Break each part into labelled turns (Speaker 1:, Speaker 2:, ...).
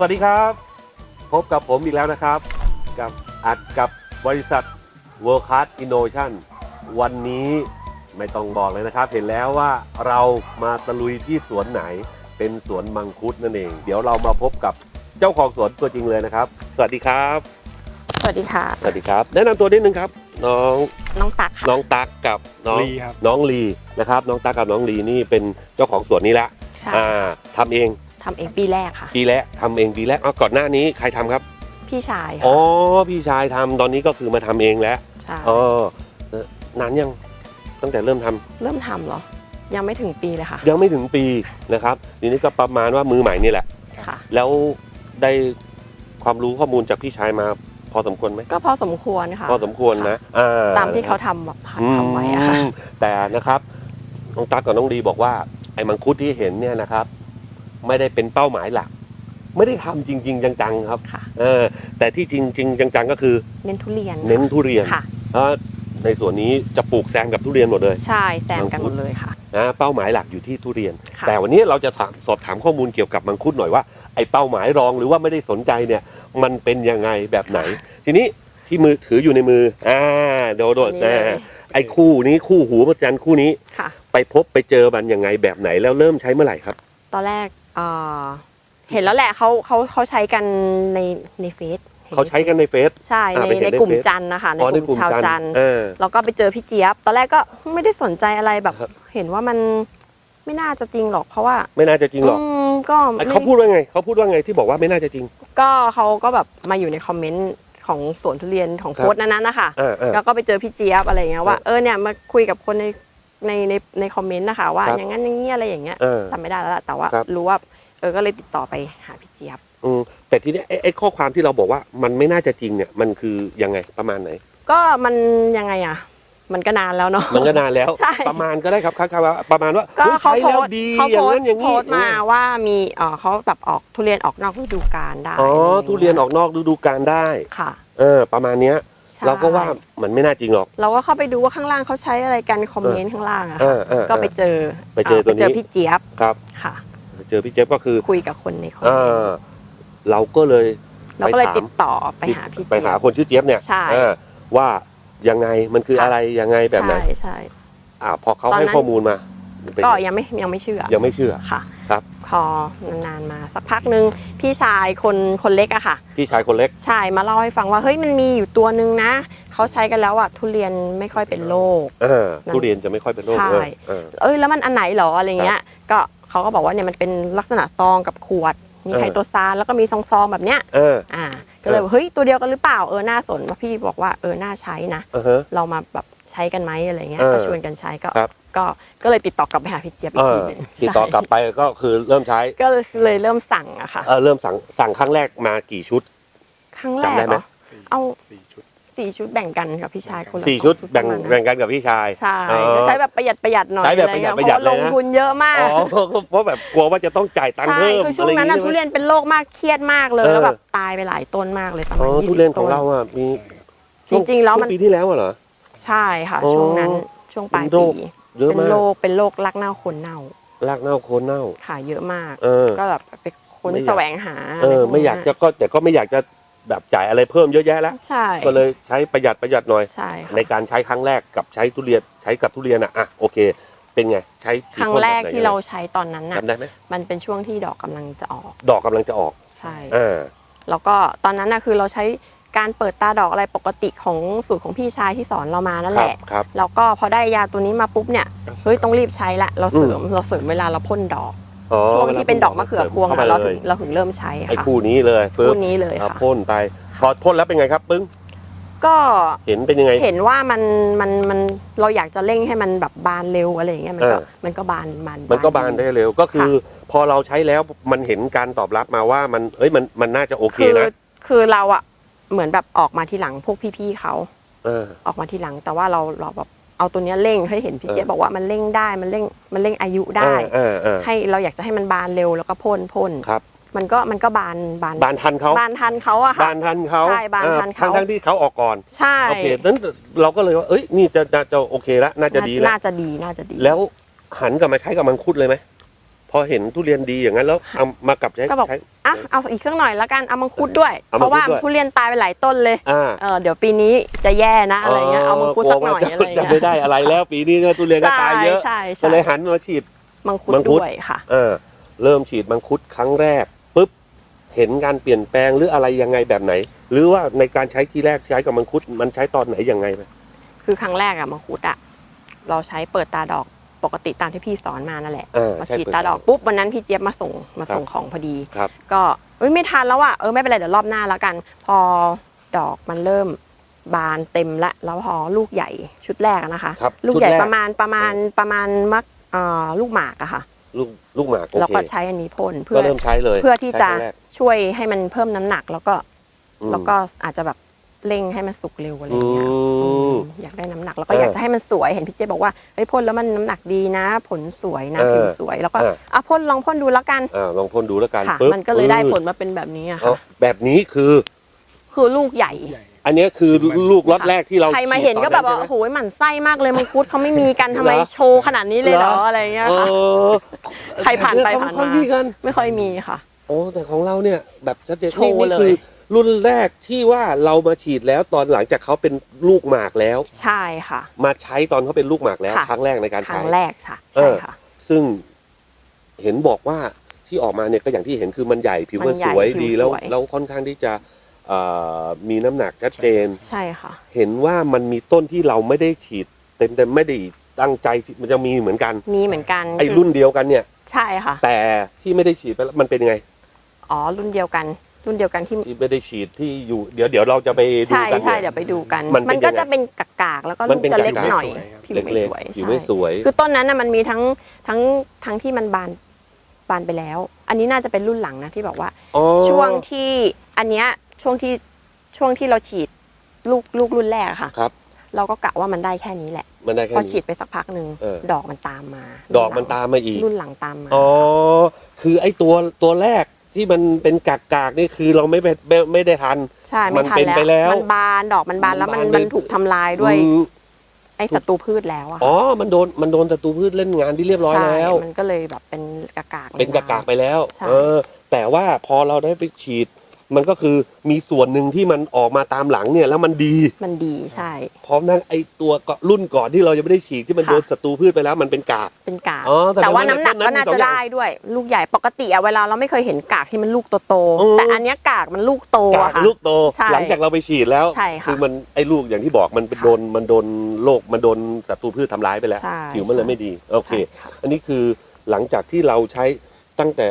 Speaker 1: ครับสวัสดีครับ พบกับผมอีกแล้วนะครับ กับอัดกับบริษัท World Class Innovation วันนี้ไม่ต้องบอกเลยนะครับ เห็นแล้วว่าเรามาตะลุยที่สวนไหนเป็นสวนมังคุดนั่นเอง เดี๋ยวเรามาพบกับเจ้าของสวนตัวจริงเลยนะครับ สวัสดีครับ
Speaker 2: สวัสดีค่ะ
Speaker 1: สวัสดีครับ แนะนำตัวนิดนึงครับ น้อง
Speaker 2: น้องตักค่ะ
Speaker 1: น้องตักกับน้อง
Speaker 3: ลีครับ
Speaker 1: น้องลีนะครับ น้องตักกับน้องลีนี่เป็นเจ้าของสวนนี้ละ
Speaker 2: ใช่
Speaker 1: อ่าทำเอง
Speaker 2: ทำเองปีแรกค่ะ
Speaker 1: ปีแรกทำเองปีแรกเอาก่อนหน้านี้ใครทำครับ
Speaker 2: พี่ชาย
Speaker 1: อ๋
Speaker 2: ค่ะ
Speaker 1: อพี่ชายทำตอนนี้ก็คือมาทำเองแล้ว
Speaker 2: ใช่
Speaker 1: อ๋อเอ่อนานยัง ตั้งแต่เริ่มทำ
Speaker 2: เริ่มทำเหรอ ยังไม่ถึงปีเลยค่ะ
Speaker 1: ยังไม่ถึงปีนะครับทีนี้ก็ประมาณว่ามือใหม่นี่แหละ
Speaker 2: ค่ะ
Speaker 1: แล้วได้ความรู้ข้อมูลจากพี่ชายมาพอสมควรไหม
Speaker 2: ก็พอสมควรค่ะ
Speaker 1: พอสมควรนะอ่
Speaker 2: ตามที่เขาทำแบบทำไว้อะค่ะ
Speaker 1: อืมแต่นะครับน้องตั๊กกับน้องดีบอกว่าไอ้มังคุดที่เห็นเนี่ยนะครับ ไม่ได้เป็นเป้าหมายหลัก ไม่ได้ทำจริง ๆ จังๆครับ
Speaker 2: ค่ะ
Speaker 1: เออแต่ที่จริง ๆ จังๆก็คือ
Speaker 2: เน้นทุเรียน
Speaker 1: เน้นทุเรียน
Speaker 2: ค่ะ
Speaker 1: เพราะในส่วนนี้จะปลูกแซมกับทุเรียนหมดเลย
Speaker 2: ใช่แซมกันหมดเลยค่ะ
Speaker 1: นะเป้าหมายหลักอยู่ที่ทุเรียน
Speaker 2: ค่ะ
Speaker 1: แต่วันนี้เราจะถามสอบถามข้อมูลเกี่ยวกับมังคุดหน่อยว่าไอ้เป้าหมายรองหรือว่าไม่ได้สนใจเนี่ยมันเป็นยังไงแบบไหน ทีนี้ที่มือถืออยู่ในมืออ่าโดดโดด
Speaker 2: นี่
Speaker 1: อ่า
Speaker 2: เลย
Speaker 1: ไอ้คู่นี้คู่หูมหัศจรรย์คู่นี้
Speaker 2: ค่ะ
Speaker 1: ไปพบไปเจอมันยังไงแบบไหนแล้วเริ่มใช้เมื่อไหร่ครับ
Speaker 2: ตอนแรก เอ่อเห็นแล้วแหละเขาเขาเขาใช้กันในในเฟซ
Speaker 1: เขาใช้กันในเฟซ
Speaker 2: ใช่
Speaker 1: อ่า
Speaker 2: ใน
Speaker 1: ไปเห็น
Speaker 2: ใน
Speaker 1: ใน
Speaker 2: กลุ่ม
Speaker 1: เฟซ
Speaker 2: จันทร์นะคะใน
Speaker 1: อ๋อกใน
Speaker 2: ลุ่ม
Speaker 1: กลุ่ม
Speaker 2: ชาว
Speaker 1: จั
Speaker 2: จั
Speaker 1: น
Speaker 2: น
Speaker 1: ท
Speaker 2: ท
Speaker 1: ร์
Speaker 2: ร์
Speaker 1: เออ
Speaker 2: แล้วก็ไปเจอพี่เจี๊ยบ ตอนแรกก็ไม่ได้สนใจอะไรแบบ
Speaker 1: ครับ
Speaker 2: เห็นว่ามันไม่น่าจะจริงหรอกเพราะว่า
Speaker 1: ไม่น่าจะจริงหรอก
Speaker 2: อืมก็
Speaker 1: ไอ้
Speaker 2: ไม่
Speaker 1: เขาพูดว่าไงเขาพูดว่าไงที่บอกว่าไม่น่าจะจริง
Speaker 2: ก็เขาก็แบบมาอยู่ในคอมเมนต์ของสวนทุเรียนของ
Speaker 1: ครับ
Speaker 2: โค้ดนั้นๆนะคะ
Speaker 1: อ่าอ่า
Speaker 2: แล้วก็ไปเจอพี่เจี๊ยบอะไรอย่างเงี้ยว่า
Speaker 1: ครับ
Speaker 2: เออเนี่ยมาคุยกับคนใน ในในในคอมเมนต์นะคะ ว่า
Speaker 1: ครับ
Speaker 2: อย่างนั้นอย่างนี้อะไรอย่างเงี้ย
Speaker 1: เออ
Speaker 2: จำไม่ได้แล้วล่ะแต่ว่า
Speaker 1: ครับ
Speaker 2: รู้ว่าเออก็เลยติดต่อไปหาพี่เจี๊ยบ
Speaker 1: อืมแต่ทีเนี้ยไอ้ไอ้ข้อความที่เราบอกว่ามันไม่น่าจะจริงเนี่ยมันคือยังไงประมาณไหน
Speaker 2: ก็มันยังไงอะ มันก็นานแล้วเนาะ
Speaker 1: มันก็นานแล้ว
Speaker 2: ใช่
Speaker 1: ประมาณก็ได้ครับครับว่าประมาณว่า
Speaker 2: ก็
Speaker 1: เฮ้ย
Speaker 2: เขา
Speaker 1: ใช้
Speaker 2: โพ
Speaker 1: แล้ว
Speaker 2: สต์
Speaker 1: ดี
Speaker 2: เขา
Speaker 1: อย่า
Speaker 2: โพ
Speaker 1: ง
Speaker 2: ส
Speaker 1: นั้น
Speaker 2: ต์
Speaker 1: อย่าง
Speaker 2: โพ
Speaker 1: นี้
Speaker 2: สต์มาว่ามีเออเขาแบบออกทุเรียนออกนอกฤดูกาลได้
Speaker 1: อ๋อ
Speaker 2: อะไรางงี้
Speaker 1: ทุเรียนออกนอกฤดูกาลได้
Speaker 2: ค่ะ
Speaker 1: เออประมาณเนี้ย
Speaker 2: ใช่
Speaker 1: เราก็ว่ามันไม่น่าจริงหรอก
Speaker 2: เราก็เข้าไปดูว่าข้างล่างเขาใช้อะไรกันคอมเมนต์ข้างล่างอะ
Speaker 1: เอ
Speaker 2: ค่ะ
Speaker 1: อเออ
Speaker 2: ก็ไปเจอ
Speaker 1: ไปเจอตัวนี้
Speaker 2: ไปเจอพี่เจี๊ยบ
Speaker 1: ครับ
Speaker 2: ค่ะ
Speaker 1: เจอพี่เจี๊ยบก็คือ
Speaker 2: คุยกับคนในคอม
Speaker 1: เอ
Speaker 2: เมนต์
Speaker 1: อเราก็เลย
Speaker 2: เราก็เลย
Speaker 1: ไปถาม
Speaker 2: ติดต่อไปหาพี่
Speaker 1: ไป
Speaker 2: เจี๊ยบ
Speaker 1: หาคนชื่อเจี๊ยบเนี่ย
Speaker 2: ใช่
Speaker 1: เออว่ายังไงมันคือ
Speaker 2: ค่ะ
Speaker 1: อะไรยังไงแบบไหน
Speaker 2: ใช่ใช่
Speaker 1: อ่าพอเขา
Speaker 2: ตอนนั้น
Speaker 1: ให้ข้อมูลมาเป็น
Speaker 2: ก็ยังไม่ยังไม่เชื่อ
Speaker 1: ยังไม่เชื่อ
Speaker 2: ค่ะ
Speaker 1: ครับ
Speaker 2: พอนานๆมาสักพักหนึ่งพี่ชายคนคนเล็กอะค่ะ
Speaker 1: พี่ชายคนเล็ก
Speaker 2: ใช่มาเล่าให้ฟังว่าเฮ้ยมันมีอยู่ตัวหนึ่งนะเขาใช้กันแล้วอะทุเรียนไม่ค่อยเป็นโรค
Speaker 1: เออ
Speaker 2: นั่น
Speaker 1: ทุเรียนจะไม่ค่อยเป็นโรค
Speaker 2: ใช่
Speaker 1: เลยเออ
Speaker 2: เอ้ยแล้วมันอันไหนหรออะไรเงี้ย ก็เขาก็บอกว่าเนี่ยมันเป็นลักษณะซองกับขวด มี
Speaker 1: เออ
Speaker 2: ไคโตซานแล้วก็มีซองๆแบบเนี้ย
Speaker 1: เออ
Speaker 2: อ่าก็เลย
Speaker 1: เออ
Speaker 2: ว่าเฮ้ยตัวเดียวกันหรือเปล่าเออน่าสนว่าพี่บอกว่าเออน่าใช้นะ
Speaker 1: เออฮะ
Speaker 2: เรามาแบบใช้กันไหมอะไรเงี้ย
Speaker 1: เออ
Speaker 2: ก็ชวนกันใช้ก็
Speaker 1: ครับ
Speaker 2: ก็ก็เลยติดต่อกลับไปหาพี่เจี๊ยบอี
Speaker 1: เอก
Speaker 2: ที
Speaker 1: อ
Speaker 2: หนึง
Speaker 1: ติดต่อกลับไปก็คือเริ่มใช้
Speaker 2: ก็เลยเริ่มสั่งอะค่ะ
Speaker 1: เออเริ่มสั่งสั่งครั้งแรกมากี่ชุด
Speaker 2: ครั้งแร
Speaker 1: จำได้
Speaker 2: ก
Speaker 1: ไหม
Speaker 2: เหรอเอา
Speaker 3: สี่ชุด
Speaker 2: สี่ชุดแบ่งกันกับพี่ชายคนละ
Speaker 1: สี่
Speaker 2: สอ
Speaker 1: ชุดแบ่ง
Speaker 2: ประมาณนั้น
Speaker 1: แบ่งกันกับพี่ชาย
Speaker 2: ใช่
Speaker 1: อ๋อ
Speaker 2: ก็ใช้แบบประหยัดประหยัดหน่อย
Speaker 1: ใช้แบบประหยัด
Speaker 2: อ
Speaker 1: ประหยัด
Speaker 2: ไเงี้เพา
Speaker 1: เลยนะ
Speaker 2: ลงทุนเยอะมาก
Speaker 1: อ๋อเพราะแบบกลัวว่าจะต้องจ่ายตังค์
Speaker 2: ใช่
Speaker 1: เพิ่ม
Speaker 2: คือช่วงนั้น
Speaker 1: อะ
Speaker 2: น่ะ
Speaker 1: ไร
Speaker 2: ทุ
Speaker 1: อย่าง
Speaker 2: เรียนเป็นโรคมากเครียดมากเลย
Speaker 1: เออ
Speaker 2: แล้วแบบตายไปหลายต้นมากเลยประ
Speaker 1: อ๋
Speaker 2: มา
Speaker 1: อ
Speaker 2: ณ
Speaker 1: ทุ
Speaker 2: 20
Speaker 1: เรียนของ
Speaker 2: ต้น
Speaker 1: เราอะมี
Speaker 2: จริงๆแล้วมัน
Speaker 1: ช่ปีที่แล้วอะเหรอ
Speaker 2: ใช่ค่ะ
Speaker 1: อ๋อ
Speaker 2: ช่วงนั้นช่วงปลาย
Speaker 1: เป็นโร
Speaker 2: ปี
Speaker 1: ค เยอะ
Speaker 2: เป็น
Speaker 1: มาก
Speaker 2: โรคเป็นโรครักเน่าคนเน่ารา
Speaker 1: กเน่าโคนเน่า
Speaker 2: ค่ะเยอะมาก
Speaker 1: เออ
Speaker 2: ก็แบบไปค้น
Speaker 1: ไม่อยาก
Speaker 2: แสวงหา
Speaker 1: เออ
Speaker 2: ไรพว
Speaker 1: ไม่อยากจะก็แต่ก็ไม่อยากจะแบบจ่ายอะไรเพิ่มเยอะแยะแล้ว
Speaker 2: ใช่
Speaker 1: ก็เลยใช้ประหยัดประหยัดหน่อย
Speaker 2: ใช่ค่ะ
Speaker 1: ในการใช้ครั้งแรกกับใช้ทุเรียนใช้กับทุเรียนอะอะโอเค เป็นไงใช้
Speaker 2: ครั้งแรกที่เราใช้ตอนนั้นน่ะ
Speaker 1: จำได้ไหม
Speaker 2: มันเป็นช่วงที่ดอกกำลังจะออก
Speaker 1: ดอกกำลังจะออก
Speaker 2: ใช่
Speaker 1: อ่า
Speaker 2: แล้วก็ตอนนั้นน่ะคือเราใช้ การเปิดตาดอกอะไรปกติของสูตรของพี่ชายที่สอนเรามานั่น
Speaker 1: ค
Speaker 2: แห
Speaker 1: รับ
Speaker 2: ละ
Speaker 1: ครับ
Speaker 2: แล้วก็พอได้ยาตัวนี้มาปุ๊บเนี่ยเฮ้ยต้องรีบใช้ละเราเสริมเราเสริมเวลาเราพ่นดอก
Speaker 1: อ๋อ
Speaker 2: ช่วงที่เป็นดอกมะเขือพวง
Speaker 1: เข้า
Speaker 2: อะ
Speaker 1: มา
Speaker 2: เรา
Speaker 1: เล
Speaker 2: ถึ
Speaker 1: ย
Speaker 2: งเราถึงเริ่มใช้
Speaker 1: ไอ้
Speaker 2: ค่ะ
Speaker 1: คู่นี้เลยปึ๊บ
Speaker 2: คู่นี้เลย
Speaker 1: อะ
Speaker 2: ค่ะ
Speaker 1: พ่นไปพอพ่นแล้วเป็นไงครับปึ้ง
Speaker 2: ก็
Speaker 1: เห็นเป็นยังไง
Speaker 2: เห็นว่ามันมันมันเราอยากจะเร่งให้มันแบบบานเร็วอะไรอย่างเงี้ยมันก็
Speaker 1: เออ
Speaker 2: มันก็บานบาน
Speaker 1: มันก็บานได้เร็วก็คือ พอเราใช้แล้วมันเห็นการตอบรับมาว่ามันเอ้ยมันมันน่าจะโอเค
Speaker 2: คือ
Speaker 1: นะ
Speaker 2: คือเราอะ เหมือนแบบออกมาทีหลังพวกพี่ๆเขา
Speaker 1: เออ
Speaker 2: ออกมาทีหลัง แต่ว่าเราเราแบบเอาตัวเนี้ยเร่งให้เห็นพี่
Speaker 1: เออ
Speaker 2: เจ๊ยบบอกว่ามันเร่งได้มันเร่งมันเร่งอายุได้
Speaker 1: เออเออ
Speaker 2: ให้เราอยากจะให้มันบานเร็วแล้วก็พ่นพ่น
Speaker 1: ครับ
Speaker 2: มันก็มันก็บานบาน
Speaker 1: บานทันเขา
Speaker 2: บานทันเขาอะค่ะ
Speaker 1: บานทันเขา
Speaker 2: ใช่บานทันเขา
Speaker 1: ทั้งทั้งที่เขาออกก่อน
Speaker 2: ใช่
Speaker 1: โอเคนั้นเราก็เลยว่า เอ้ย นี่จะจะจะโอเคแล้วน่าจะดีแล้ว
Speaker 2: น่าจะดีน่าจะดี
Speaker 1: แล้วหันกลับมาใช้กับมังคุดเลยไหม พอเห็นทุเรียนดีอย่างนั้นแล้วเอามากลับใช้
Speaker 2: ก็บอก
Speaker 1: ใช้
Speaker 2: อะเอาอีกสักหน่อยละกันเอามังคุดด้วย
Speaker 1: เอา
Speaker 2: เพ
Speaker 1: มังคุด
Speaker 2: ราะว่า
Speaker 1: ด้วย
Speaker 2: ทุเรียนตายไปหลายต้นเลย
Speaker 1: อ่า
Speaker 2: เออเดี๋ยวปีนี้จะแย่นะอะไรเงี้ยเอามังคุดสักหน่อย
Speaker 1: ลัว
Speaker 2: อะไร
Speaker 1: ว่าจะ
Speaker 2: เงี้
Speaker 1: ไม่
Speaker 2: ย
Speaker 1: ได้อะไรแล้ว ปีนี้เนี่ยทุเรียนก็ตายเยอะ
Speaker 2: ใช่
Speaker 1: ก็
Speaker 2: ใช่
Speaker 1: เลย
Speaker 2: ใช่
Speaker 1: หันมาฉีด
Speaker 2: มังคุด
Speaker 1: มังคุด
Speaker 2: ด้วยค่ะ
Speaker 1: เออเริ่มฉีดมังคุดครั้งแรกปุ๊บเห็นการเปลี่ยนแปลงหรืออะไรยังไงแบบไหน หรือว่าในการใช้ทีแรกใช้กับมังคุดมันใช้ตอนไหนยังไงไหม
Speaker 2: คือครั้งแรกอะมังคุดอะเราใช้เปิดตาดอก ปกติตามที่พี่สอนมานั่นแหละ
Speaker 1: อ่า
Speaker 2: มา
Speaker 1: ใช่
Speaker 2: ฉีด
Speaker 1: เปิด
Speaker 2: ตาดอกปุ๊บวันนั้นพี่เจี๊ยบมาส่งมาส่งของพอดี
Speaker 1: ครับ
Speaker 2: ก็เอ้ยไม่ทันแล้วอะเออไม่เป็นไรเดี๋ยวรอบหน้าแล้วกัน พอดอกมันเริ่มบานเต็มละแล้วพอลูกใหญ่ชุดแรกอะนะคะ
Speaker 1: ครับ
Speaker 2: ลูก
Speaker 1: ชุด
Speaker 2: ใหญ่
Speaker 1: แก
Speaker 2: ประมาณประมาณประมาณมักเอ่อลูกหมากอะค่ะ
Speaker 1: ลูกลูกหมากโอ
Speaker 2: แล้ว
Speaker 1: เค
Speaker 2: ก็ใช้อันนี้พ่นเพื่
Speaker 1: ก็
Speaker 2: อ
Speaker 1: เริ่มใช้เลย
Speaker 2: เพื่อที่จะ
Speaker 1: ใช้ครั้งแรก
Speaker 2: ช่วยให้มันเพิ่มน้ำหนักแล้วก็
Speaker 1: อืม
Speaker 2: แล้วก็อาจจะแบบ เร่งให้มันสุกเร็วอะไรอย่างเงี้ย
Speaker 1: อืม
Speaker 2: อืมอยากได้น้ำหนักแล้วก็
Speaker 1: เออ
Speaker 2: อยากจะให้มันสวยเห็นพี่เจบอกว่าเฮ้ยพ่นแล้วมันน้ำหนักดีนะ ผลสวยนะ
Speaker 1: เออ
Speaker 2: ผิวสวยแล้วก็
Speaker 1: เออ
Speaker 2: อะพ่นลองพ่นดูแล้วกัน
Speaker 1: อ่าลองพ่นดูแล้วกัน
Speaker 2: ค่ะ
Speaker 1: ปึ๊บ
Speaker 2: มันก็เลยได้
Speaker 1: อืม
Speaker 2: ผลมาเป็นแบบนี้อะ
Speaker 1: เอา
Speaker 2: ค่ะ
Speaker 1: แบบนี้คือ
Speaker 2: คือลูกใหญ่
Speaker 1: อันเนี้ยคือลูกล็อตแรกที่เรา
Speaker 2: ใครมาเห็นก็แบบว่า
Speaker 1: ฉีด
Speaker 2: โอ้
Speaker 1: ต
Speaker 2: โหหมั่นไส้มากเลยมังคุดเขาไม่มีกันทำไม
Speaker 1: เหรอ
Speaker 2: โชว์ขนาดนี้เลยเหรอ
Speaker 1: เหรอ
Speaker 2: อะไรเงี้ย
Speaker 1: เอ
Speaker 2: ค่ะ
Speaker 1: อ
Speaker 2: ใครผ่านไป
Speaker 1: เข
Speaker 2: ผ่าน
Speaker 1: ไม่ค่อย
Speaker 2: มา
Speaker 1: มีกัน
Speaker 2: ไม่ค่อยมีค่ะ
Speaker 1: โอ้แต่ของเราเนี่ยแบบชัดเจน
Speaker 2: โชว์
Speaker 1: นี่นี่
Speaker 2: เลย
Speaker 1: คือ รุ่นแรกที่ว่าเรามาฉีดแล้วตอนหลังจากเขาเป็นลูกหมากแล้ว
Speaker 2: ใช่ค่ะ
Speaker 1: มาใช้ตอนเขาเป็นลูกหมากแล้ว
Speaker 2: ค่ะ
Speaker 1: ครั้งแรกในการ
Speaker 2: ค
Speaker 1: ใช้
Speaker 2: รั้งแรกค่ะ
Speaker 1: เอ
Speaker 2: ใช่
Speaker 1: อ
Speaker 2: ค่ะ
Speaker 1: ซึ่งเห็นบอกว่าที่ออกมาเนี่ยก็อย่างที่เห็นคือมันใหญ่ผิว
Speaker 2: มั
Speaker 1: มัน
Speaker 2: นให
Speaker 1: ส
Speaker 2: ญ่
Speaker 1: วย
Speaker 2: ผิว
Speaker 1: ดีแล้ว
Speaker 2: สวย
Speaker 1: แล้วค่อนข้างที่จะเอ่อมีน้ำหนักชัดเจน
Speaker 2: ใช่ค่ะ
Speaker 1: เห็นว่ามันมีต้นที่เราไม่ได้ฉีด เต็มเต็มๆไม่ได้ตั้งใจที่มันจะมีเหมือนกัน
Speaker 2: มีเหมือนกัน
Speaker 1: ไอ้รุ่นเดียวกันเนี่ย
Speaker 2: ใช่ค่ะ
Speaker 1: แต่ที่ไม่ได้ฉีดไปแล้วมันเป็นยังไง
Speaker 2: อ๋อรุ่นเดียวกัน รุ่นเดียวกันที่
Speaker 1: ที่ไม่ได้ฉีดที่อยู่เดี๋ยวเดี๋ยวเราจะไปดู
Speaker 2: ใช่
Speaker 1: กัน
Speaker 2: ใช่
Speaker 1: เนี่ย
Speaker 2: เดี๋ยวไปดูกัน
Speaker 1: มันเป็น
Speaker 2: ก็
Speaker 1: ยังไง
Speaker 2: จะเป็นกากๆแล้วก็
Speaker 1: มั
Speaker 2: ลู
Speaker 1: น
Speaker 2: ก
Speaker 1: เป็น
Speaker 2: จะเล็ก
Speaker 1: กากๆ
Speaker 2: หน่อย
Speaker 3: สวยครับ
Speaker 2: ผิวไม่
Speaker 1: เล็ก
Speaker 2: สวย
Speaker 1: ๆผิว
Speaker 2: ใช่
Speaker 1: ไม่สวย
Speaker 2: คือต้นนั้นน่ะมันมีทั้งทั้งทั้งที่มันบานบานไปแล้ว อันนี้น่าจะเป็นรุ่นหลังนะที่บอกว่า
Speaker 1: อ๋อ
Speaker 2: ช่วงที่อันเนี้ยช่วงที่ช่วงที่เราฉีดลูกลูกรุ่นแรกอะค่ะ
Speaker 1: ครับ
Speaker 2: เราก็กะว่ามันได้แค่นี้แหละ
Speaker 1: มันได้แค่
Speaker 2: พอ
Speaker 1: นี้
Speaker 2: ฉีดไปสักพักหนึ่ง
Speaker 1: เออ
Speaker 2: ดอกมันตามมา
Speaker 1: ดอกมันตามมาอีก
Speaker 2: รุ่นหลังตามมา
Speaker 1: อ๋อ คือไอ้ตัวตัวแรก ที่มันเป็นกากากๆนี่คือเราไม่ไปไม่ไม่ได้ทัน
Speaker 2: ใช่
Speaker 1: มั
Speaker 2: ไม่
Speaker 1: น
Speaker 2: ทัน
Speaker 1: เป็น
Speaker 2: แล้ว
Speaker 1: ไปแล้ว
Speaker 2: มันบานดอกมันบานแล้วมัน
Speaker 1: มันบาน
Speaker 2: มัน
Speaker 1: ไป
Speaker 2: ถูกทำลายด้วย
Speaker 1: อืม
Speaker 2: ไอ้ศัตรูพืชแล้วอะ
Speaker 1: อ๋อ มันโดนมันโดนศัตรูพืชเล่นงานที่เรียบร้อย
Speaker 2: ใช่
Speaker 1: แล้ว
Speaker 2: มันก็เลยแบบเป็นกากๆ
Speaker 1: เป็นกากากๆไปแล้ว
Speaker 2: ใช่
Speaker 1: เออ แต่ว่าพอเราได้ไปฉีด มันก็คือมีส่วนหนึ่งที่มันออกมาตามหลังเนี่ยแล้วมันดี
Speaker 2: มันดีใช่
Speaker 1: พร้อมทั้งไอ้ตัวก่อนรุ่นก่อนที่เรายังไม่ได้ฉีดที่มัน
Speaker 2: ค่ะ
Speaker 1: โดนศัตรูพืชไปแล้วมันเป็นกาก
Speaker 2: เป็นกาก
Speaker 1: อ๋อแต่
Speaker 2: แต่ว่า
Speaker 1: ว่า
Speaker 2: น้ำหนัก
Speaker 1: ในต้นนั้น
Speaker 2: ก็น่า
Speaker 1: มีสอ
Speaker 2: จะ
Speaker 1: งอย่าง
Speaker 2: ได้ด้วย ลูกใหญ่ปกติอะเวลาเราไม่เคยเห็นกากที่มันลูกโต
Speaker 1: อืม
Speaker 2: ๆแต่อันเนี้ยกากมันลูกโต
Speaker 1: กา
Speaker 2: อะ
Speaker 1: ก
Speaker 2: ค่ะ
Speaker 1: ลูกโต
Speaker 2: ใช่
Speaker 1: หลังจากเราไปฉีดแล้ว
Speaker 2: ใช่ค่ะ
Speaker 1: คือมันไอ้ลูกอย่างที่บอกมันเป็น
Speaker 2: ค่ะ
Speaker 1: โดนมันโดนโรคมันโดนศัตรูพืชทำร้ายไปแล้ว
Speaker 2: ใช่
Speaker 1: ผิวมันเลย
Speaker 2: ใช่
Speaker 1: ไม่ดีโอเค
Speaker 2: ใช่ค่ะ
Speaker 1: อันนี้คือหลังจากที่เราใช้ตั้งแต่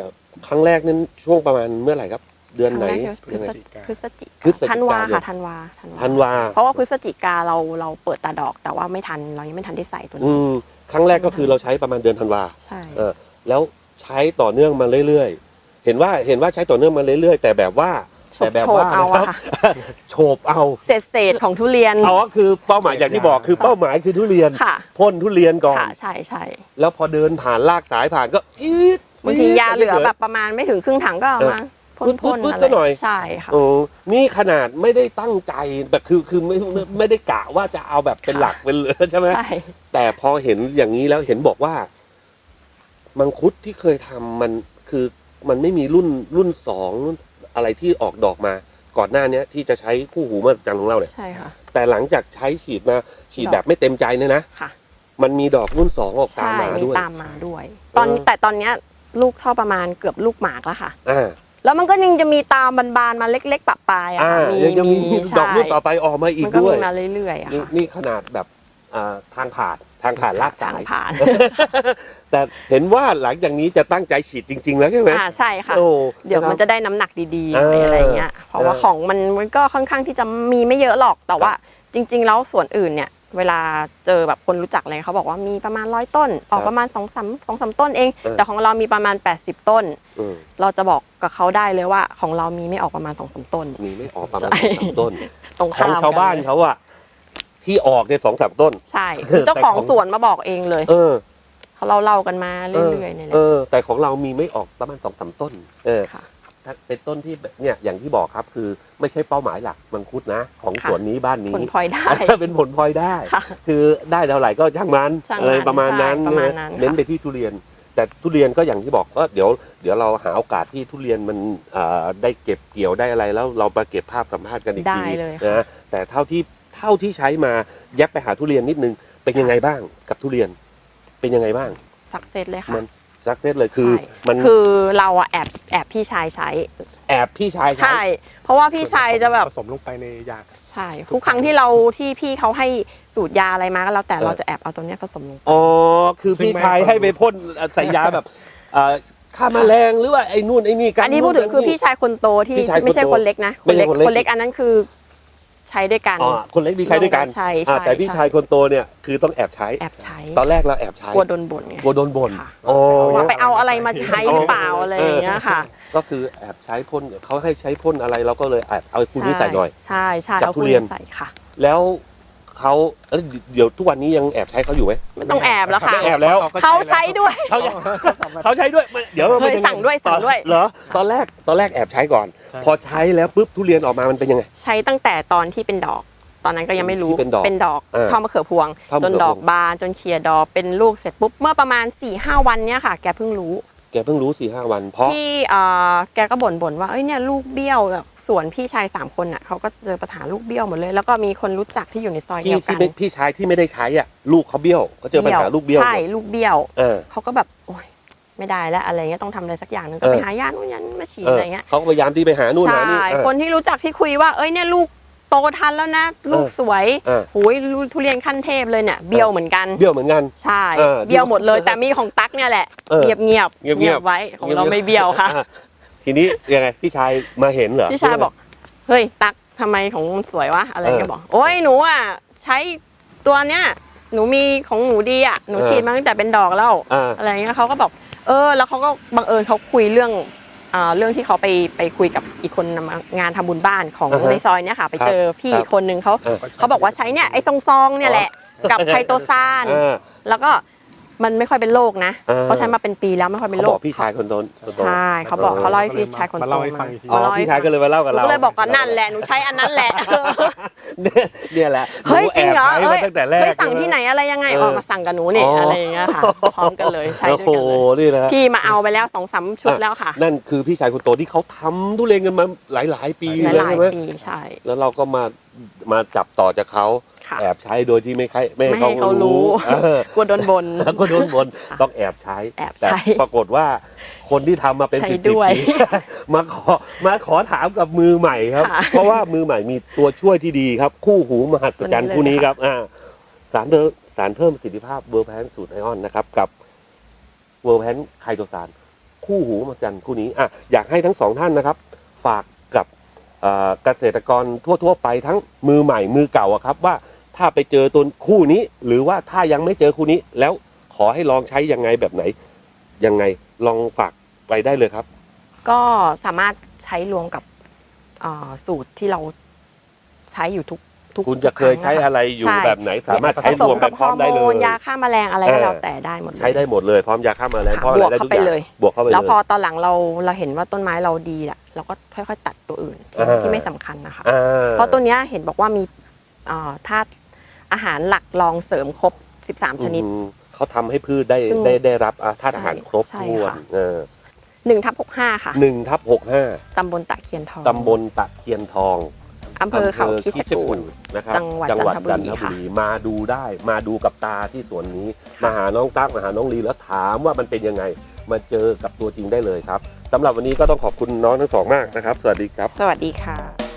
Speaker 1: ครั้งแรกนั้นช่วงประมาณเมื่อไหร่ครับ เดือนไหน
Speaker 2: ครั้งแรก
Speaker 1: ยังไง
Speaker 2: พฤศจิ
Speaker 1: พฤศจิกา
Speaker 2: ธันวา
Speaker 1: เดือน
Speaker 2: ค่ะธันวาธันวา
Speaker 1: ธันวา
Speaker 2: เพราะว่าพฤศจิกาเราเราเปิดตาดอกแต่ว่าไม่ทันเรายังไม่ทันได้ใส่ตัว
Speaker 1: อื
Speaker 2: นี้
Speaker 1: มครั้งแรกก็คือเราใช้ประมาณเดือนธันวา
Speaker 2: ใช่
Speaker 1: เออแล้วใช้ต่อเนื่องมาเรื่อยๆ เห็นว่าเห็นว่าใช้ต่อเนื่องมาเรื่อยๆ แต่แบบว่า
Speaker 2: โฉ
Speaker 1: แต่
Speaker 2: บ
Speaker 1: แบบ
Speaker 2: โฉบ
Speaker 1: ว่า
Speaker 2: เอา
Speaker 1: นะค
Speaker 2: อะ
Speaker 1: รับ
Speaker 2: ค่ะ
Speaker 1: โฉบเอา
Speaker 2: เศษเศษๆของทุเรียน
Speaker 1: อ๋อคือเป้าหมายอย่างที่บอกคือเป้าหมายคือทุเรียน
Speaker 2: ค่ะ
Speaker 1: พ่นทุเรียนก่อน
Speaker 2: ค่ะใช่ใช่
Speaker 1: แล้วพอเดินผ่านลากสายผ่านก็อีด
Speaker 2: บางทียาเหลือ
Speaker 1: ฉยๆ
Speaker 2: แบบประมาณไม่ถึงครึ่งถังก็เอามา พ่น
Speaker 1: ฟึ
Speaker 2: พ่
Speaker 1: ด
Speaker 2: น
Speaker 1: ๆๆ
Speaker 2: อะไร
Speaker 1: ซะหน่อย
Speaker 2: ใช่ค่ะ
Speaker 1: โอ้นี่ขนาดไม่ได้ตั้งใจแบบคือคือไม่ไม่ไม่ได้กะว่าจะเอาแบบเป็นหลักเป็นเหลือใช่ไหม
Speaker 2: ใช่
Speaker 1: แต่พอเห็นอย่างนี้แล้วเห็นบอกว่า มังคุดที่เคยทำมันคือมันไม่มีรุ่นรุ่นสองรุ่นอะไรที่ออกดอกมา ก่อนหน้าเนี้ย ที่จะใช้คู่หูมาจังของเราเนี่ย
Speaker 2: ใช่ค่ะ
Speaker 1: แต่หลังจากใช้ฉีดมาฉีด
Speaker 2: ดอก
Speaker 1: แบบไม่เต็มใจเนี่ยนะ
Speaker 2: ค่ะ
Speaker 1: มันมีดอกรุ่นสองออกตาม
Speaker 2: ใช่
Speaker 1: มา
Speaker 2: มี
Speaker 1: ด้วย
Speaker 2: ตามมาด้วย ตอน
Speaker 1: เออ
Speaker 2: แต่ตอนเนี้ยลูกเท่าประมาณเกือบลูกหมากแล้วค่ะ
Speaker 1: อ่า
Speaker 2: แล้วมันก็ยังจะมีตามบานๆมาเล็ก ๆปะปลายอะ
Speaker 1: อ่า
Speaker 2: ค่ะ
Speaker 1: ยังจะมี
Speaker 2: ใช่
Speaker 1: ดอกรุ่นต่อไปออกมาอีก
Speaker 2: มันก็
Speaker 1: ด้ว
Speaker 2: มี
Speaker 1: ย
Speaker 2: มาเรื่อยๆอะ
Speaker 1: นี่
Speaker 2: ค่ะ
Speaker 1: นี่ขนาดแบบอ่าทางผ่านทางผ่านลาก
Speaker 2: ทา
Speaker 1: สางย
Speaker 2: ผ่าน
Speaker 1: แต่เห็นว่าหลังจากนี้จะตั้งใจฉีดจริง ๆ แล้วใช่ไหม
Speaker 2: อ่าใช่ค่ะ
Speaker 1: โอ้
Speaker 2: เดี๋ยวมัน
Speaker 1: ค
Speaker 2: จะ
Speaker 1: รับ
Speaker 2: ได้น้ำหนักดีๆ
Speaker 1: เออ
Speaker 2: อะไรเงี้ย เพราะว่า
Speaker 1: เออ
Speaker 2: ของมันมันก็ค่อนข้างที่จะมีไม่เยอะหรอก แต่ว่าจริง ๆ แล้วส่วนอื่นเนี่ย เวลาเจอแบบคนรู้จักอะไรเขาบอกว่ามีประมาณร้อยต้น ออกประมาณสองสามสองสามต้นเอง
Speaker 1: เออ
Speaker 2: แต่ของเรามีประมาณ 80 ต้น
Speaker 1: อืม
Speaker 2: เราจะบอกกับเขาได้เลยว่าของเรามีไม่ออกประมาณสองสามต้น
Speaker 1: มีไม่ออกประมาณ
Speaker 2: ใช่
Speaker 1: สามต้น
Speaker 2: ตรง
Speaker 1: ขอ
Speaker 2: ข้างม
Speaker 1: ชาวบ้าน
Speaker 2: กัเลย
Speaker 1: เขาอะที่ออกเนี่ยสองสามต้น
Speaker 2: ใช่คือเจ้าของ
Speaker 1: แต่ของ
Speaker 2: สวนมาบอกเองเลย
Speaker 1: เออ
Speaker 2: เขาเล่าเล่าๆกันมาเรื่อยๆเนี่ยแห
Speaker 1: เอ
Speaker 2: ละ
Speaker 1: อแต่ของเรามีไม่ออกประมาณสองสามต้น เออ
Speaker 2: ค่ะ
Speaker 1: ถ้าเป็นต้นที่แบบเนี่ยอย่างที่บอกครับคือไม่ใช่เป้าหมายหลักมังคุดนะ ของ
Speaker 2: ค่ะ
Speaker 1: สวนนี้บ้านนี้
Speaker 2: ผลพลอยได้
Speaker 1: เป็นผลพลอยได้
Speaker 2: ค่ะ
Speaker 1: คือได้เท่าไหร่ก็ช่างมัน
Speaker 2: ช่างมัน
Speaker 1: อะไรประมาณนั้น
Speaker 2: ใช่ประมาณนั้น
Speaker 1: เน้น
Speaker 2: ค่ะ
Speaker 1: ไปที่ทุเรียน แต่ทุเรียนก็อย่างที่บอกก็เดี๋ยวเดี๋ยวเราหาโอกาสที่ทุเรียนมันเอ่อได้เก็บเกี่ยวได้อะไรแล้วเรามาเก็บภาพสัมภาษณ์กันอีก
Speaker 2: ได้
Speaker 1: ที
Speaker 2: เลยค่ะ
Speaker 1: นะแต่เท่าที่เท่าที่ใช้มาแยบไปหาทุเรียนนิดนึงเป็นยังไงบ้างกับทุเรียนเป็นยังไงบ้าง
Speaker 2: สักเซสเลยค่ะ
Speaker 1: มันสักเซสเลยคือ
Speaker 2: ใช่
Speaker 1: มัน
Speaker 2: คือเราอะแอบแอบพี่ชายใช้
Speaker 1: แอบพี่ชาย
Speaker 2: ใช่เพราะว่าพี่ชายจะแบบ
Speaker 3: ผสมลงไปในยา
Speaker 2: ใช่ทุกครั้งที่เราที่พี่เขาให้สูตรยาอะไรมาก็แล้วแต่
Speaker 1: เออ
Speaker 2: เราจะแอบเอาตัวเนี้ยผสมลงไป
Speaker 1: อ๋อคือพี่ชายให้ไปพ่นใส่ยาแบบเอ่อฆ่าแมลงหรือว่าไอ้นู่นไอ้นี่กั
Speaker 2: อันนี้พูดถึงคือพี่ชายคนโตที่
Speaker 1: พี่ชายคนโต
Speaker 2: ไม่ใช่คนเล็กนะ
Speaker 1: ไม่ใช่คนเล็ก
Speaker 2: คนเล็กอันนั้นคือ ใช้ด้วยกัน
Speaker 1: อ๋อคนเล็กดีใช้ด้วยกัน
Speaker 2: ใช่
Speaker 1: อ่า
Speaker 2: ใช่
Speaker 1: แต่พี่
Speaker 2: ใช่
Speaker 1: ชายคนโตเนี่ยคือต้องแอบใช้
Speaker 2: แอบใช้
Speaker 1: ตอนแรกเราแอบใช้
Speaker 2: กลัวโดนบ่นไง
Speaker 1: กลัวโดนบ่น
Speaker 2: ค่ะ
Speaker 1: อ๋อ
Speaker 2: ว่าไปเอาอะไรมาใช้หรือเปล่าอะไรอย่างเงี้ยค่ะ
Speaker 1: ก็คือแอบใช้พ่นเขาให้ใช้พ่นอะไรเราก็เลยแอบเอาคุณนี้ใส่หน่อย
Speaker 2: ใช่ใช่
Speaker 1: กับ
Speaker 2: เอา
Speaker 1: ทุ
Speaker 2: คุณ
Speaker 1: เรียน
Speaker 2: ใส่ค่ะ
Speaker 1: แล้ว เขาเอ้ยเดี๋ยวทุกวันนี้ยังแอบใช้เขาอยู่ไหม
Speaker 2: ไม่ต้องแอบแล้วค่ะ
Speaker 1: ไม่แอบแล้ว
Speaker 2: เขาใช้ด้วย
Speaker 1: เขาเขาใช้ด้วยมันเดี๋ยวมัน
Speaker 2: เฮ้ย
Speaker 1: เป็นงไสั่
Speaker 2: งด้วยสั่งด้วย
Speaker 1: เหรอตอนแรกตอนแรกแอบใช้ก่อน
Speaker 3: ใช่
Speaker 1: พอใช้แล้วปุ๊บทุเรียนออกมามันเป็นยังไง
Speaker 2: ใช้ตั้งแต่ตอนที่เป็นดอก ตอนนั้นก็ยังไม่รู้
Speaker 1: ที่เป็นดอก
Speaker 2: เป็นดอก
Speaker 1: เออ
Speaker 2: เท่ามะเขือพวง
Speaker 1: เท่ามะ
Speaker 2: จ
Speaker 1: เขื
Speaker 2: น
Speaker 1: อพวง
Speaker 2: ดอกบานจนเคลียร์ดอกเป็นลูกเสร็จปุ๊บเมื่อประมาณ4ี่ห้าวันเนี้ยค่ะ แกเพิ่งรู้
Speaker 1: แกเพิ่งรู้สี่ห้าวัน เพราะ
Speaker 2: ที่เอ่อแกก็บ่นบ่นว่าเอ้ยเนี่ยลูกเบี้ยวแบบ ส่วนพี่ชายสามคนน่ะเขาก็จะเจอปัญหาลูกเบี้ยวหมดเลย แล้วก็มีคนรู้จักที่อยู่ในซอย
Speaker 1: ที่
Speaker 2: เดียวกั
Speaker 1: ที่
Speaker 2: น
Speaker 1: ไม่พี่ชายที่ไม่ได้ใช้อะลูกเขาเบี้ยวเขาเจอปัญหาลูกเบี้ยว
Speaker 2: ใช่ลูกเบี้ยว
Speaker 1: เออ
Speaker 2: เขาก็แบบโอ๊ยไม่ได้แล้วอะไรเงี้ยต้องทำอะไรสักอย่างหนึงก็
Speaker 1: เออ
Speaker 2: ไปหายานู่นยันมาฉีด
Speaker 1: เออ
Speaker 2: อะไรเงี้ย
Speaker 1: เขาก็พยายามที่ไปหานู่นหา
Speaker 2: ใช่
Speaker 1: นี่เออ
Speaker 2: คนที่รู้จักที่คุยว่าเอ้ยเนี่ยลูกโตทันแล้วนะ ลูกสวย
Speaker 1: เออ
Speaker 2: หูยลูกทุเรียนขั้นเทพเลยเนี่ยเบี้ยวเหมือนกัน
Speaker 1: เบี้ยวเหมือนกัน
Speaker 2: ใช่
Speaker 1: เออ
Speaker 2: เบี้ยวหมดเลยแต่มีของตั๊กเนี่ยแหละ
Speaker 1: เออ
Speaker 2: เงียบเงียบ
Speaker 1: เงียบๆ
Speaker 2: ไว้ของเราไม่เบี้ยวค่ะ
Speaker 1: อ่ ทีนี้ยังไงพี่ชายมาเห็นเหรอ
Speaker 2: พี่ชายบอก เฮ้ย ตั๊กทำไมของมึงสวยวะอะไร
Speaker 1: เออ
Speaker 2: ก็บอก โอ้ยหนูอะใช้ตัวเนี้ยหนูมีของหนูดีอะหนู
Speaker 1: เออ
Speaker 2: ฉีดมาตั้งแต่เป็นดอกแล้ว
Speaker 1: อ่า
Speaker 2: อะไรเงี้ยเขาก็บอก เออ แล้วเขาก็บังเอิญเขาคุยเรื่องอ่าเรื่องที่เขาไปไปคุยกับอีกคนนำงานทำบุญบ้านของ
Speaker 1: อ่าฮะ
Speaker 2: ในซอยเนี่ยค่ะ ไปเจอพี่
Speaker 1: ครับ
Speaker 2: คนหนึ่งเขา
Speaker 1: เออ
Speaker 2: เขาบอกว่าใช้เนี่ยไอ้ซองๆเนี่ยแหละ กับไคโตซาน
Speaker 1: เออ
Speaker 2: แล้วก็ มันไม่ค่อยเป็นโรคนะ
Speaker 1: เออ
Speaker 2: เขาใช้มาเป็นปีแล้วไม่ค่อยเป็น
Speaker 1: เขา
Speaker 2: โร
Speaker 1: บอ
Speaker 2: ค
Speaker 1: กพี่ชายคนโตนคนโต
Speaker 2: ใช่เขาบอกเขาเล่าให้พี่ชายคนโต
Speaker 3: มาเล่าให้ฟังอีกที
Speaker 1: อ๋อ
Speaker 2: มาเล่าให้
Speaker 1: พี่ชายก็เลยมาเล่ากับ
Speaker 2: หนู
Speaker 1: เรา
Speaker 2: ก็เลยบอกว่านั่นแหละหนูใช้อันนั้นแหละ
Speaker 1: เนี่ยเนี่ยแหละ
Speaker 2: เฮ้ยจริงเหรอ
Speaker 1: นูแอบใช้
Speaker 2: เฮ้
Speaker 1: มายตั้งแต่แรก
Speaker 2: เฮ้ยสั่งที่ไหนอะไรยังไง
Speaker 1: เออ
Speaker 2: ออกมาสั่งกับหนูนี่
Speaker 1: อ๋ออ
Speaker 2: อะไรอย่างเงี้ยค่ะพร้อมกันเลยใช้
Speaker 1: โอ้
Speaker 2: ด้วย
Speaker 1: โห
Speaker 2: กันเลย
Speaker 1: นี่นะ
Speaker 2: พี่มาเอาไปแล้วสองสามชุดแล้วค่ะ
Speaker 1: นั่นคือพี่ชายคนโตที่เขาทำทุเรียนกันมาหลาย ๆ ปี
Speaker 2: ห
Speaker 1: เลย
Speaker 2: ลาย
Speaker 1: ใช่ไหม
Speaker 2: ๆปีใช่
Speaker 1: แล้วเราก็มามาจับต่อจากเขา
Speaker 2: ค่ะ
Speaker 1: แอบใช้โดยที่ไม่ใครไม่ให้
Speaker 2: ไม่ให้เขารู้
Speaker 1: เออก
Speaker 2: ลัวโดนบน
Speaker 1: แล้วก็โดนบนต้องแอบใช้
Speaker 2: แอบ
Speaker 1: แต่
Speaker 2: ใช้
Speaker 1: ปรากฏว่าคนที่ทำมาเป็น
Speaker 2: ใช้
Speaker 1: สิบ
Speaker 2: ด้
Speaker 1: สิบ
Speaker 2: วย
Speaker 1: ปี มาขอมาขอถามกับมือใหม่ครับ
Speaker 2: ค่ะ
Speaker 1: เพราะว่ามือใหม่มีตัวช่วยที่ดีครับ คู่หูมหัศจรรย์
Speaker 2: ตัวนี้เลย
Speaker 1: คู่นี้
Speaker 2: ค่ะ
Speaker 1: ครับอ่าสารเดิมสารเพิ่มประสิทธิภาพเวอร์แพนสูตรไอออนนะครับกับเวอร์แพนไคโตซานคู่หูมหัศจรรย์คู่นี้อะอยากให้ทั้งสองท่านนะครับ ฝากกับเอ่อเกษตรกรทั่ว ๆ ไปทั้งมือใหม่มือเก่าอะครับว่า ถ้าไปเจอตัวคู่นี้ หรือว่าถ้ายังไม่เจอคู่นี้ แล้วขอให้ลองใช้ยังไงแบบไหน ยังไงลองฝากไปได้เลยครับ
Speaker 2: ก็สามารถใช้รวมกับอ่าสูตรที่เราใช้อยู่ทุกทุก
Speaker 1: คุณจะเคยใช้อะไรอยู่
Speaker 2: ใช่
Speaker 1: แบบไหน สามารถ
Speaker 2: ผ
Speaker 1: ใช้
Speaker 2: ส
Speaker 1: ร
Speaker 2: ม
Speaker 1: วม
Speaker 2: กั
Speaker 1: กับนพ
Speaker 2: ฮ
Speaker 1: ร้อ
Speaker 2: อ
Speaker 1: ม
Speaker 2: ร์
Speaker 1: ได้
Speaker 2: โม
Speaker 1: เลย
Speaker 2: นยาฆ่าแมลงอะไรก็
Speaker 1: เออ
Speaker 2: แล้วแต่ได้หมดเลย
Speaker 1: ใช้ได้หมดเลย พร้อมยาฆ่าแมลง
Speaker 2: ค่ะ
Speaker 1: พร้อมอะไรได้
Speaker 2: บวก
Speaker 1: ทุก
Speaker 2: เข้า
Speaker 1: อย่าง
Speaker 2: ไปเลย
Speaker 1: บวกเข้าไปเลย
Speaker 2: แล้วพอตอนหลังเราเราเห็นว่าต้นไม้เราดีอะเราก็ค่อย ๆ ตัดตัวอื่นที่
Speaker 1: อ่า
Speaker 2: ที่ไม่สำคัญนะคะ
Speaker 1: อ่
Speaker 2: เพราะตัวเนี้ยเห็นบอกว่ามีอ่าธาตุ อาหารหลักรองเสริมครบ 13 ชนิด
Speaker 1: อืมเขาทำให้พืชได้
Speaker 2: ซึ่ง
Speaker 1: ได้ได้รับอ่าธาตุอาหารครบ
Speaker 2: ใช่
Speaker 1: ถ้วน
Speaker 2: ค่ะ
Speaker 1: เออ
Speaker 2: 1ทับ65 ค่ะ
Speaker 1: หนึ่งทับหกห้า
Speaker 2: ตำบลตะเคียนทอง
Speaker 1: ตำบลตะเคียนทอง
Speaker 2: อำเภอเขาคิชกูล
Speaker 1: นะครับ
Speaker 2: จังหวัด
Speaker 1: จังหวัด
Speaker 2: จั
Speaker 1: จั
Speaker 2: น
Speaker 1: น
Speaker 2: ท
Speaker 1: ท
Speaker 2: บุ
Speaker 1: บุ
Speaker 2: รี
Speaker 1: รี
Speaker 2: ค่ะ
Speaker 1: มาดูได้มาดูกับตาที่สวนนี้
Speaker 2: ค่ะ
Speaker 1: มาหาน้องตั๊กมาหาน้องลีแล้วถามว่ามันเป็นยังไง มาเจอกับตัวจริงได้เลยครับสำหรับวันนี้ก็ต้องขอบคุณน้องทั้งสองมากนะครับ สวัสดีครับ
Speaker 2: สวัสดีค่ะ